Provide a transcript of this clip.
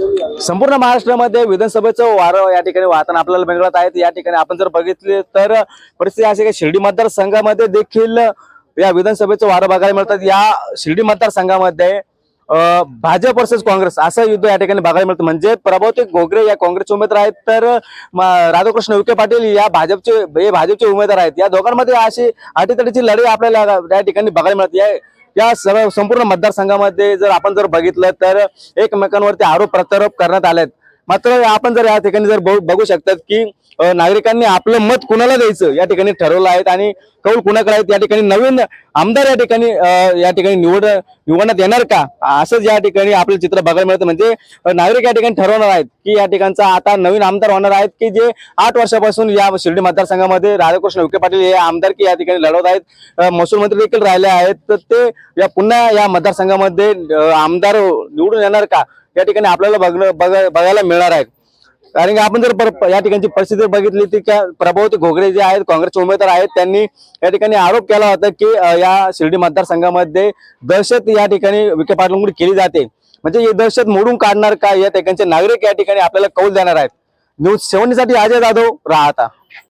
संपूर्ण महाराष्ट्रामध्ये विधानसभेचं वारं या ठिकाणी वाहताना आपल्याला मिळत आहेत. या ठिकाणी आपण जर बघितले तर परिस्थिती अशी की शिर्डी मतदारसंघामध्ये देखील या विधानसभेचं वारं बघायला मिळतात. या शिर्डी मतदारसंघामध्ये भाजप वर्सेस काँग्रेस असं युद्ध या ठिकाणी बघायला मिळतं. म्हणजे प्रभावती गोगरे या काँग्रेसचे उमेदवार आहेत तर राधाकृष्ण विखे पाटील या भाजपचे हे भाजपचे उमेदवार आहेत. या दोघांमध्ये अशी अटीतटीची लढाई आपल्याला या ठिकाणी बघायला मिळते. या- सर्व संपूर्ण मतदारसंघामध्ये जर आपण जर बघितलं तर एकमेकांवरती आरोप प्रत्यारोप करण्यात आलेत. मात्र आपण जर या ठिकाणी जर बघू बघू शकतात की नागरिकांनी आपलं मत कुणाला द्यायचं या ठिकाणी ठरवलं आहेत आणि कौल कुणाकडे आहेत या ठिकाणी नवीन आमदार या ठिकाणी या ठिकाणी निवड निवडण्यात येणार का? असंच या ठिकाणी आपलं चित्र बघायला मिळतं. म्हणजे नागरिक या ठिकाणी ठरवणार आहेत की या ठिकाणचा आता नवीन आमदार होणार आहेत की जे आठ वर्षापासून या शिर्डी मतदारसंघामध्ये राधाकृष्ण विखे पाटील हे आमदार की या ठिकाणी लढवत आहेत. महसूल मंत्री देखील राहिले आहेत. तर ते या पुन्हा या मतदारसंघामध्ये आमदार निवडून येणार का? या ठिकाणी आपल्याला बघणं बघायला मिळणार आहे. कारण की आपण जर या ठिकाणची परिस्थिती बघितली ती त्या प्रभावती घोगरे जे आहेत काँग्रेसचे उमेदवार आहेत त्यांनी या ठिकाणी आरोप केला होता की या शिर्डी मतदारसंघामध्ये दहशत या ठिकाणी विखे पाटलांकडून केली जाते. म्हणजे ही दहशत मोडून काढणार का? या ठिकाणचे नागरिक या ठिकाणी आपल्याला कौल देणार आहेत. न्यूज सेव्हनसाठी अजय जाधव राहता.